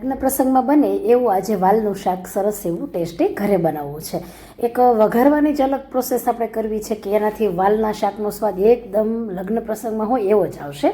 લગ્ન પ્રસંગમાં બને એવું આજે વાલનું શાક સરસ એવું ટેસ્ટી ઘરે બનાવવું છે. એક વઘારવાની જ અલગ પ્રોસેસ આપણે કરવી છે કે એનાથી વાલના શાકનો સ્વાદ એકદમ લગ્ન પ્રસંગમાં હોય એવો જ આવશે.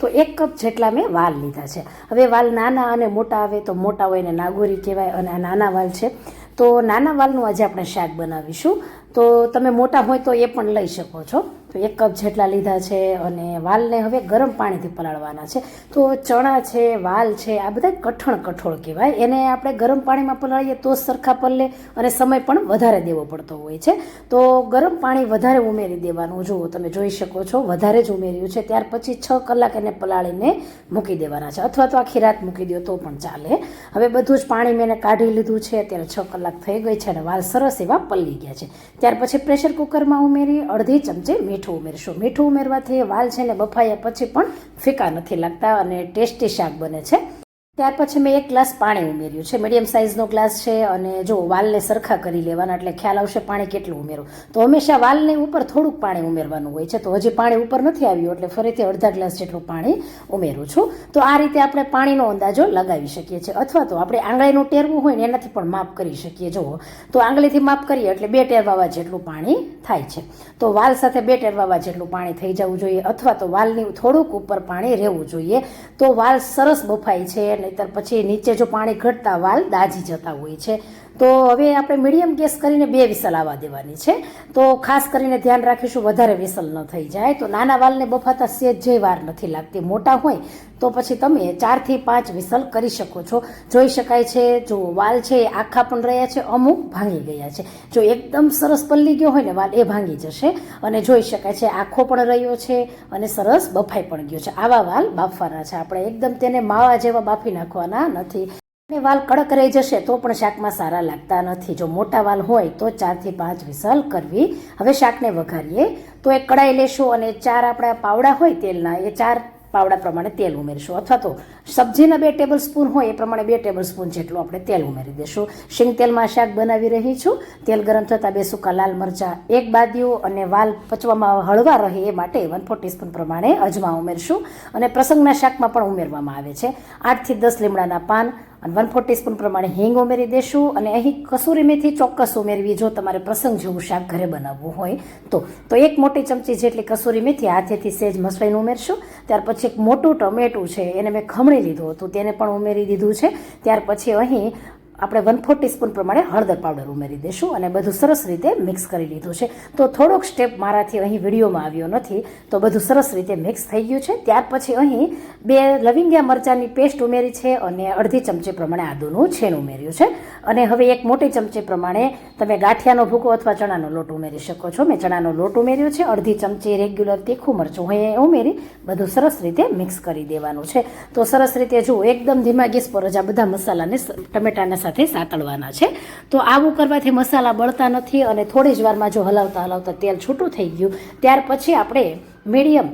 તો એક કપ જેટલા મેં વાલ લીધા છે. હવે વાલ નાના અને મોટા આવે તો મોટા હોય ને નાગોરી કહેવાય અને આ નાના વાલ છે. તો નાના વાલનું આજે આપણે શાક બનાવીશું. તો તમે મોટા હોય તો એ પણ લઈ શકો છો. તો એક કપ જેટલા લીધા છે અને વાલને હવે ગરમ પાણીથી પલાળવાના છે. તો ચણા છે, વાલ છે, આ બધા કઠણ કઠોળ કહેવાય. એને આપણે ગરમ પાણીમાં પલાળીએ તો સરખા પલ્લે અને સમય પણ વધારે દેવો પડતો હોય છે. તો ગરમ પાણી વધારે ઉમેરી દેવાનું જુઓ, તમે જોઈ શકો છો, વધારે જ ઉમેર્યું છે. ત્યાર પછી છ કલાક એને પલાળીને મૂકી દેવાના છે. અથવા તો આખી રાત મૂકી દો તો પણ ચાલે. હવે બધું જ પાણી મેં કાઢી લીધું છે. અત્યારે છ કલાક થઈ ગઈ છે અને વાલ સરસ એવા પલ્લી ગયા છે. ત્યાર પછી પ્રેશર કુકરમાં ઉમેરી અડધી ચમચી મીઠું ઉમેરશું. મીઠું ઉમેરવાથી વાલ છે ને બફાયા પછી પણ ફીકા નથી લાગતા અને ટેસ્ટી શાક બને છે. ત્યાર પછી મેં એક ગ્લાસ પાણી ઉમેર્યું છે. મીડિયમ સાઇઝનો ગ્લાસ છે અને જો વાલને સરખા કરી લેવાના એટલે ખ્યાલ આવશે પાણી કેટલું ઉમેરું. તો હંમેશા વાલને ઉપર થોડુંક પાણી ઉમેરવાનું હોય છે. તો હજી પાણી ઉપર નથી આવ્યું એટલે ફરીથી અડધા ગ્લાસ જેટલું પાણી ઉમેરું છું. તો આ રીતે આપણે પાણીનો અંદાજો લગાવી શકીએ છીએ. અથવા તો આપણે આંગળીનું ટેરવું હોય ને એનાથી પણ માપ કરી શકીએ. જુઓ, તો આંગળીથી માપ કરીએ એટલે બે ટેરવાવા જેટલું પાણી થાય છે. તો વાલ સાથે બે ટેરવાવા જેટલું પાણી થઈ જવું જોઈએ. અથવા તો વાલની થોડુંક ઉપર પાણી રહેવું જોઈએ. તો વાલ સરસ બફાય છે નહીતર પછી નીચે જો પાણી ઘટતા વાલ દાજી જતા હોય છે. તો હવે આપણે મીડિયમ ગેસ કરીને બે વિસલ આવવા દેવાની છે. તો ખાસ કરીને ધ્યાન રાખીશું વધારે વિસલ ન થઈ જાય. તો નાના વાલને બફાતા સેજ જે વાર નથી લાગતી, મોટા હોય, તો પછી તમે ચારથી પાંચ વિસલ કરી શકો છો. જોઈ શકાય છે, જો વાલ છે એ આખા પણ રહ્યા છે, અમુક ભાંગી ગયા છે. જો એકદમ સરસ પલ્લી ગયો હોય ને, વાલ એ ભાંગી જશે. અને જોઈ શકાય છે, આખો પણ રહ્યો છે અને સરસ બફાઈ પણ ગયો છે. આવા વાલ બાફવાના છે. આપણે એકદમ તેને માવા જેવા બાફી નાખવાના નથી. અને વાલ કડક રહી જશે તો પણ શાકમાં સારા લાગતા નથી. જો મોટા વાલ હોય તો ચારથી પાંચ વિસલ કરવી. હવે શાકને વઘારીએ. તો એક કડાઈ લેશું અને ચાર આપણા પાવડા હોય તેલના, એ ચાર પાવડા પ્રમાણે તેલ ઉમેરશું. અથવા તો સબ્જીના બે ટેબલ સ્પૂન હોય એ પ્રમાણે બે ટેબલ સ્પૂન જેટલું આપણે તેલ ઉમેરી દઈશું શીંગ તેલમાં શાક બનાવી રહી છું. તેલ ગરમ થતાં બે સૂકા લાલ મરચાં, એક બાદીઓ અને વાલ પચવામાં હળવા રહે એ માટે વન ફોર ટીસ્પૂન પ્રમાણે અજમા ઉમેરશું. અને પ્રસંગના શાકમાં પણ ઉમેરવામાં આવે છે. આઠથી દસ લીમડાના પાન અને વન ફોર ટીસ્પૂન પ્રમાણે હિંગ ઉમેરી દેશું અને અહીં કસૂરી મેથી ચોક્કસ ઉમેરવી, જો તમારે પ્રસંગ જેવું શાક ઘરે બનાવવું હોય તો. તો એક મોટી ચમચી જેટલી કસૂરી મેથી હાથેથી સેજ મસળીને ઉમેરશું. ત્યાર પછી એક મોટું ટમેટું છે, એને મેં ખમણી લીધું હતું, તેને પણ ઉમેરી દીધું છે. ત્યાર પછી અહીં આપણે વન ફોર ટીસ્પૂન પ્રમાણે હળદર પાવડર ઉમેરી દઈશું અને બધું સરસ રીતે મિક્સ કરી લીધું છે. તો થોડોક સ્ટેપ મારાથી અહીં વિડીયોમાં આવ્યો નથી, તો બધું સરસ રીતે મિક્સ થઈ ગયું છે. ત્યાર પછી અહીં બે લવિંગિયા મરચાંની પેસ્ટ ઉમેરી છે અને અડધી ચમચી પ્રમાણે આદુનું છેન ઉમેર્યું છે. અને હવે એક મોટી ચમચી પ્રમાણે તમે ગાંઠિયાનો ભૂકો અથવા ચણાનો લોટ ઉમેરી શકો છો. મેં ચણાનો લોટ ઉમેર્યો છે. અડધી ચમચી રેગ્યુલર તીખું મરચું હોય એ ઉમેરી બધું સરસ રીતે મિક્સ કરી દેવાનું છે. તો સરસ રીતે જુઓ, એકદમ ધીમા ગેસ પર જ આ બધા મસાલાને ટમેટાના સાથે સાતળવાના છે. તો આવું કરવાથી મસાલા બળતા નથી અને થોડી જ વારમાં જો હલાવતા હલાવતા તેલ છૂટું થઈ ગયું, ત્યાર પછી આપણે મીડિયમ,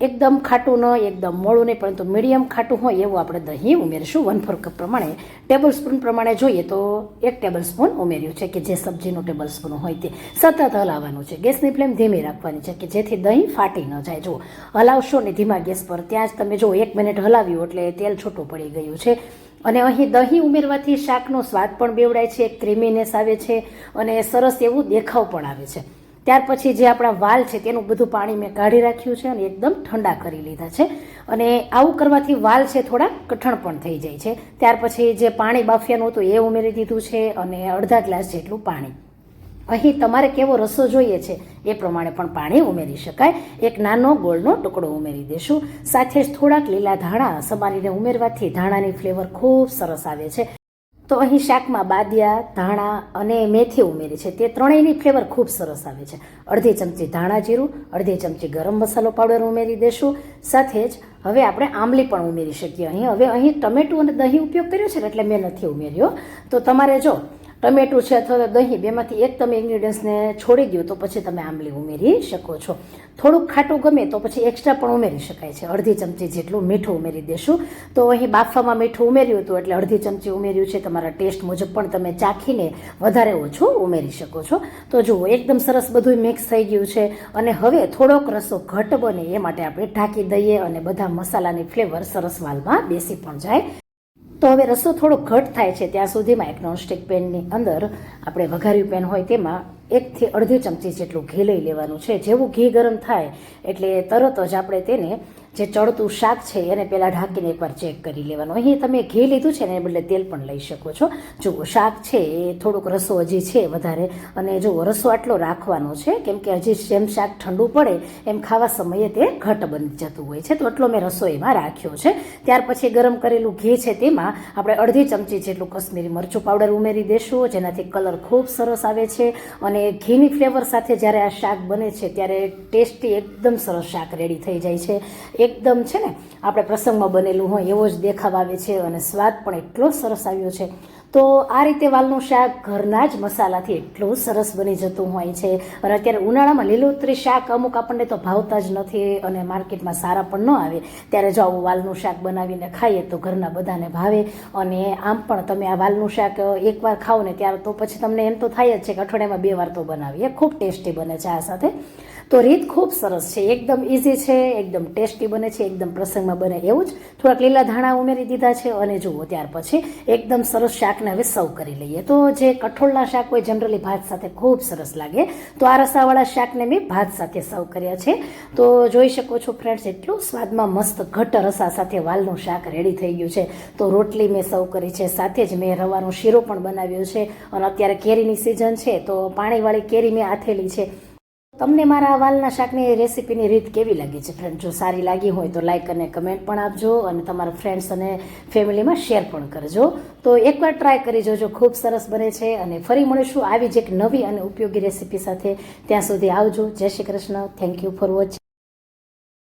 એકદમ ખાટું ન, એકદમ મોળું નહીં, પરંતુ મીડિયમ ખાટું હોય એવું આપણે દહીં ઉમેરીશું. વન ફોર કપ પ્રમાણે. ટેબલ સ્પૂન પ્રમાણે જોઈએ તો એક ટેબલ સ્પૂન ઉમેર્યું છે કે જે સબ્જીનું ટેબલ સ્પૂન હોય તે સતત હલાવવાનું છે. ગેસની ફ્લેમ ધીમી રાખવાની છે કે જેથી દહીં ફાટી ન જાય. જો હલાવશો ને ધીમા ગેસ પર. ત્યાં જ તમે જો એક મિનિટ હલાવ્યું એટલે તેલ છૂટું પડી ગયું છે. અને અહીં દહીં ઉમેરવાથી શાકનો સ્વાદ પણ બેવડાય છે ક્રીમીનેસ આવે છે અને સરસ એવું દેખાવ પણ આવે છે. ત્યાર પછી જે આપણા વાલ છે તેનું બધું પાણી મેં કાઢી રાખ્યું છે અને એકદમ ઠંડા કરી લીધા છે. અને આવું કરવાથી વાલ છે થોડા કઠણ પણ થઈ જાય છે. ત્યાર પછી જે પાણી બાફિયાનું હતું એ ઉમેરી દીધું છે અને અડધા ગ્લાસ જેટલું પાણી. અહીં તમારે કેવો રસો જોઈએ છે એ પ્રમાણે પણ પાણી ઉમેરી શકાય. એક નાનો ગોળનો ટુકડો ઉમેરી દેશું. સાથે જ થોડાક લીલા ધાણા સમારીને ઉમેરવાથી ધાણાની ફ્લેવર ખૂબ સરસ આવે છે. તો અહીં શાકમાં બાદિયા, ધાણા અને મેથી ઉમેરી છે. તે ત્રણેયની ફ્લેવર ખૂબ સરસ આવે છે. અડધી ચમચી ધાણા જીરું, અડધી ચમચી ગરમ મસાલો પાવડર ઉમેરી દેશું. સાથે જ હવે આપણે આંબલી પણ ઉમેરી શકીએ. અહીં હવે અહીં ટમેટું અને દહીં ઉપયોગ કર્યો છે એટલે મેં નથી ઉમેર્યો. તો તમારે જો ટમેટું છે અથવા દહીં, બેમાંથી એક તમે ઇન્ગ્રીડિયન્ટ્સને છોડી દો તો પછી તમે આંબલી ઉમેરી શકો છો. થોડુંક ખાટું ગમે તો પછી એક્સ્ટ્રા પણ ઉમેરી શકાય છે. અડધી ચમચી જેટલું મીઠું ઉમેરી દેશું. તો અહીં બાફવામાં મીઠું ઉમેર્યું હતું એટલે અડધી ચમચી ઉમેર્યું છે. તમારા ટેસ્ટ મુજબ પણ તમે ચાખીને વધારે ઓછું ઉમેરી શકો છો. તો જુઓ, એકદમ સરસ બધું મિક્સ થઈ ગયું છે અને હવે થોડોક રસો ઘટ બને એ માટે આપણે ઢાંકી દઈએ અને બધા મસાલાની ફ્લેવર સરસ વાલમાં બેસી પણ જાય. તો હવે રસો થોડો ઘટ થાય છે ત્યાં સુધીમાં એક નોનસ્ટિક પેનની અંદર આપણે વઘાર્યું પેન હોય તેમાં એકથી અડધી ચમચી જેટલું ઘી લઈ લેવાનું છે. જેવું ઘી ગરમ થાય એટલે તરત જ આપણે તેને જે ચડતું શાક છે એને પહેલાં ઢાંકીને એકવાર ચેક કરી લેવાનું. અહીં તમે ઘી લીધું છે ને એ બદલે તેલ પણ લઈ શકો છો. જુઓ, શાક છે એ થોડુંક રસો હજી છે વધારે. અને જુઓ, રસો આટલો રાખવાનો છે, કેમ કે હજી જેમ શાક ઠંડુ પડે, એમ ખાવા સમયે તે ઘટ બની જતું હોય છે. તો એટલો મેં રસો એમાં રાખ્યો છે. ત્યાર પછી ગરમ કરેલું ઘી છે તેમાં આપણે અડધી ચમચી જેટલું કશ્મીરી મરચું પાવડર ઉમેરી દેશું, જેનાથી કલર ખૂબ સરસ આવે છે. અને ઘીની ફ્લેવર સાથે જ્યારે આ શાક બને છે, ત્યારે ટેસ્ટી, એકદમ સરસ શાક રેડી થઈ જાય છે. એકદમ છે ને, આપણે પ્રસંગમાં બનેલું હોય એવો જ દેખાવ આવે છે અને સ્વાદ પણ એટલો સરસ આવ્યો છે. તો આ રીતે વાલનું શાક ઘરના જ મસાલાથી એટલું સરસ બની જતું હોય છે. અને અત્યારે ઉનાળામાં લીલોતરી શાક અમુક આપણને તો ભાવતા જ નથી અને માર્કેટમાં સારા પણ ન આવે. ત્યારે જો આવું વાલનું શાક બનાવીને ખાઈએ તો ઘરના બધાને ભાવે. અને આમ પણ તમે આ વાલનું શાક એકવાર ખાઓ ને ત્યારે તો પછી તમને એમ તો થાય જ છે કે અઠવાડિયામાં બે વાર તો બનાવીએ. ખૂબ ટેસ્ટી બને છે આ સાથે. તો રીત ખૂબ સરસ છે. એકદમ ઇઝી છે, એકદમ ટેસ્ટી બને છે, એકદમ પ્રસંગમાં બને એવું જ. થોડાક લીલા ધાણા ઉમેરી દીધા છે અને જુઓ ત્યાર પછી એકદમ સરસ શાકને હવે સર્વ કરી લઈએ. તો જે કઠોળના શાક હોય જનરલી ભાત સાથે ખૂબ સરસ લાગે. તો આ રસાવાળા શાકને મેં ભાત સાથે સર્વ કર્યા છે. તો જોઈ શકો છો ફ્રેન્ડ્સ એટલું સ્વાદમાં મસ્ત ઘટ રસા સાથે વાલનું શાક રેડી થઈ ગયું છે. તો રોટલી મેં સર્વ કરી છે. સાથે જ મેં રવાનો શીરો પણ બનાવ્યો છે. અને અત્યારે કેરીની સિઝન છે, તો પાણીવાળી કેરી મેં આથેલી છે. તમને મારા વાલના શાકની રેસીપીની રીત કેવી લાગી છે ફ્રેન્ડ જો સારી લાગી હોય તો લાઇક અને કમેન્ટ પણ આપજો અને તમારા ફ્રેન્ડ્સ અને ફેમિલીમાં શેર પણ કરજો. તો એકવાર ટ્રાય કરી જોજો, ખૂબ સરસ બને છે અને ફરી મળીશું આવી જ એક નવી અને ઉપયોગી રેસીપી સાથે. ત્યાં સુધી આવજો. જય Shri Krishna. Thank you for watching